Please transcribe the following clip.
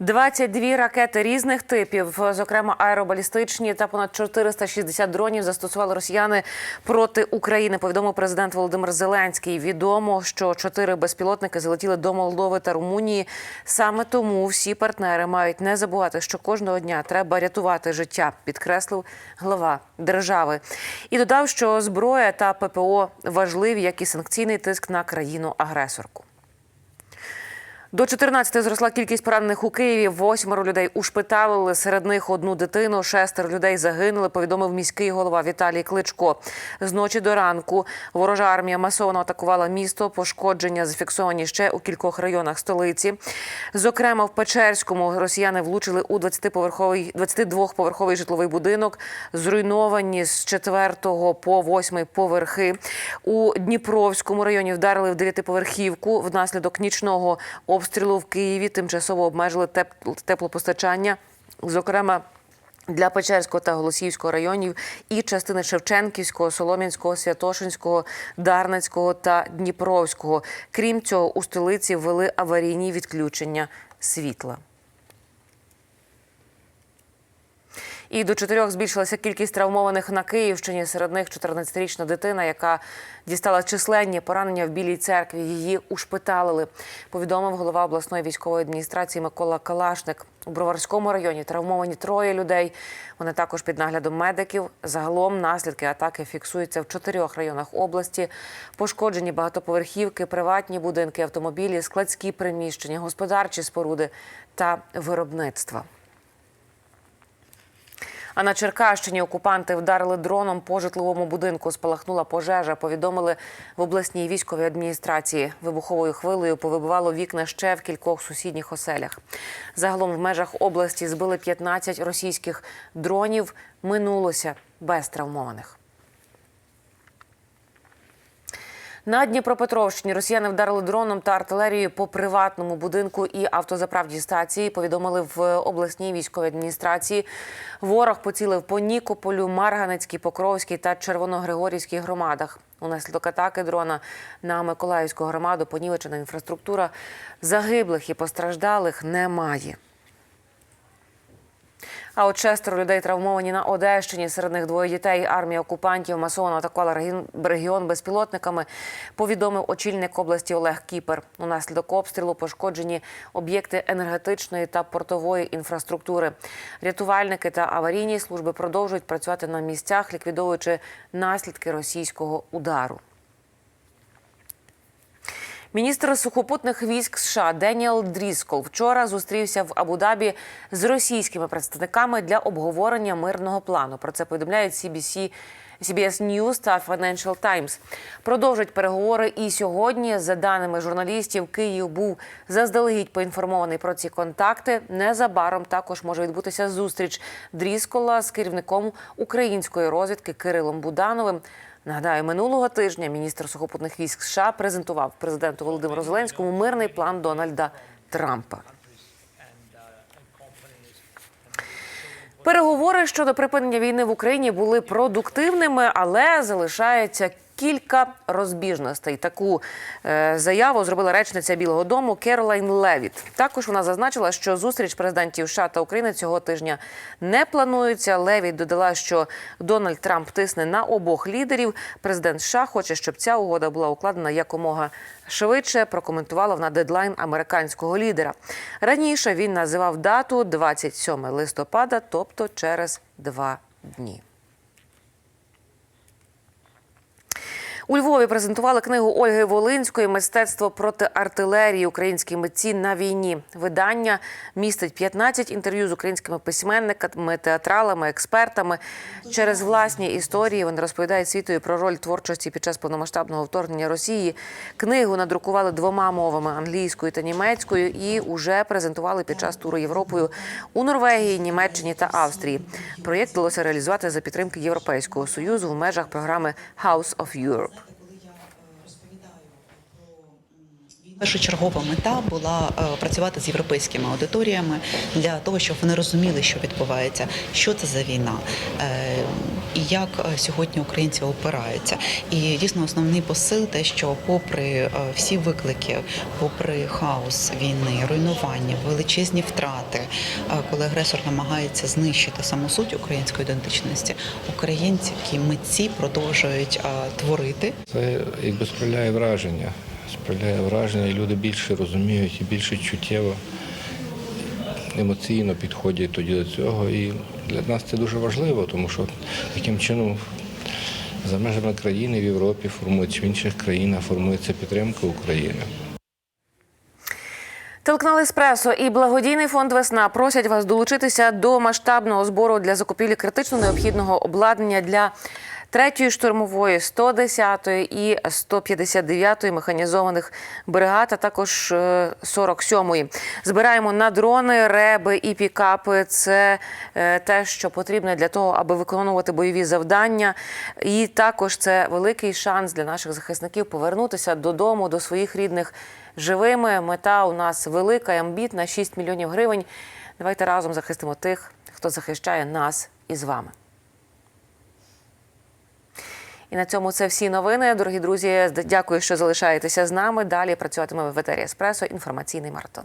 22 ракети різних типів, зокрема аеробалістичні та понад 460 дронів застосували росіяни проти України. Повідомив президент Володимир Зеленський. Відомо, що чотири безпілотники залетіли до Молдови та Румунії. Саме тому всі партнери мають не забувати, що кожного дня треба рятувати життя, підкреслив глава держави. І додав, що зброя та ППО важливі, як і санкційний тиск на країну-агресорку. До 14 зросла кількість поранених у Києві. Восьмеро людей ушпиталили. Серед них одну дитину. Шестеро людей загинули. Повідомив міський голова Віталій Кличко. З ночі до ранку ворожа армія масово атакувала місто. Пошкодження зафіксовані ще у кількох районах столиці. Зокрема, в Печерському росіяни влучили у 20-поверховий 22-поверховий житловий будинок. Зруйновані з 4 по 8 поверхи. У Дніпровському районі вдарили в 9-поверхівку. Внаслідок нічного обстрілу в Києві тимчасово обмежили теп- теплопостачання. Зокрема, для Печерського та Голосіївського районів і частини Шевченківського, Солом'янського, Святошинського, Дарницького та Дніпровського. Крім цього, у столиці ввели аварійні відключення світла. І до чотирьох збільшилася кількість травмованих на Київщині. Серед них 14-річна дитина, яка дістала численні поранення в Білій церкві. Її ушпиталили. Повідомив голова обласної військової адміністрації Микола Калашник. У Броварському районі травмовані троє людей. Вони також під наглядом медиків. Загалом наслідки атаки фіксуються в чотирьох районах області. Пошкоджені багатоповерхівки, приватні будинки, автомобілі, складські приміщення, господарчі споруди та виробництва. А на Черкащині окупанти вдарили дроном по житловому будинку. Спалахнула пожежа. Повідомили в обласній військовій адміністрації. Вибуховою хвилею повибивало вікна ще в кількох сусідніх оселях. Загалом в межах області збили 15 російських дронів. Минулося без травмованих. На Дніпропетровщині росіяни вдарили дроном та артилерією по приватному будинку і автозаправній стації. Повідомили в обласній військовій адміністрації. Ворог поцілив по Нікополю, Марганецькій, Покровській та Червоногригорівській громадах. Унаслідок атаки дрона на Миколаївську громаду понівечена інфраструктура. Загиблих і постраждалих немає. А от шестеро людей травмовані на Одещині. Серед них двоє дітей. Армія окупантів масово атакувала регіон- безпілотниками. Повідомив очільник області Олег Кіпер. Унаслідок обстрілу пошкоджені об'єкти енергетичної та портової інфраструктури. Рятувальники та аварійні служби продовжують працювати на місцях, ліквідовуючи наслідки російського удару. Міністр сухопутних військ США Деніел Дріскол вчора зустрівся в Абу-Дабі з російськими представниками для обговорення мирного плану. Про це повідомляють CBC, CBS News та Financial Times. Продовжать переговори і сьогодні. За даними журналістів, Київ був заздалегідь поінформований про ці контакти. Незабаром також може відбутися зустріч Дріскола з керівником української розвідки Кирилом Будановим. Нагадаю, минулого тижня міністр сухопутних військ США презентував президенту Володимиру Зеленському мирний план Дональда Трампа. Переговори щодо припинення війни в Україні були продуктивними, але залишається кілька розбіжностей. Таку е, заяву зробила речниця Білого Дому Керолайн Левіт. Також вона зазначила, що зустріч президентів США та України цього тижня не планується. Левіт додала, що Дональд Трамп тисне на обох лідерів. Президент США хоче, щоб ця угода була укладена якомога швидше. Прокоментувала вона дедлайн американського лідера. Раніше він називав дату 27 листопада, тобто через два дні. У Львові презентували книгу Ольги Волинської Мистецтво проти артилерії українські митці на війні. Видання містить 15 інтерв'ю з українськими письменниками, театралами, експертами. Через власні історії вони розповідають світові про роль творчості під час повномасштабного вторгнення Росії. Книгу надрукували двома мовами англійською та німецькою, і уже презентували під час туру Європою у Норвегії, Німеччині та Австрії. Проєкт вдалося реалізувати за підтримки Європейського союзу в межах програми House of Europe. коли я е, розповідаю про м, війну Першочергова мета була е, працювати з європейськими аудиторіями для того, щоб вони розуміли, що відбувається, що це за війна, е, і як е, сьогодні українці опираються. І дійсно основний посил те, що попри всі виклики, попри хаос війни, руйнування, величезні втрати, коли агресор намагається знищити саму суть української ідентичності, українці, які митці продовжують творити. Це якби справляє враження. Справляє враження, і люди більше розуміють і більше чуттєво, емоційно підходять тоді до цього. І для нас це дуже важливо, тому що таким чином за межами країни в Європі формується, в інших країнах формується підтримка України. Телеканал Еспресо і благодійний фонд Весна просять вас долучитися до масштабного збору для закупівлі критично необхідного обладнання для третьої штурмової, 110-ї і 159-ї механізованих бригад, а також е, 47-ї. Збираємо на дрони, реби і пікапи. Це е, те, що потрібно для того, аби виконувати бойові завдання. І також це великий шанс для наших захисників повернутися додому, до своїх рідних живими. Мета у нас велика амбітна 6 мільйонів гривень. Давайте разом захистимо тих, хто захищає нас із вами. І на цьому це всі новини. Дорогі друзі, дякую, що залишаєтеся з нами. Далі працюватиме в етері Еспресо. Інформаційний маратон.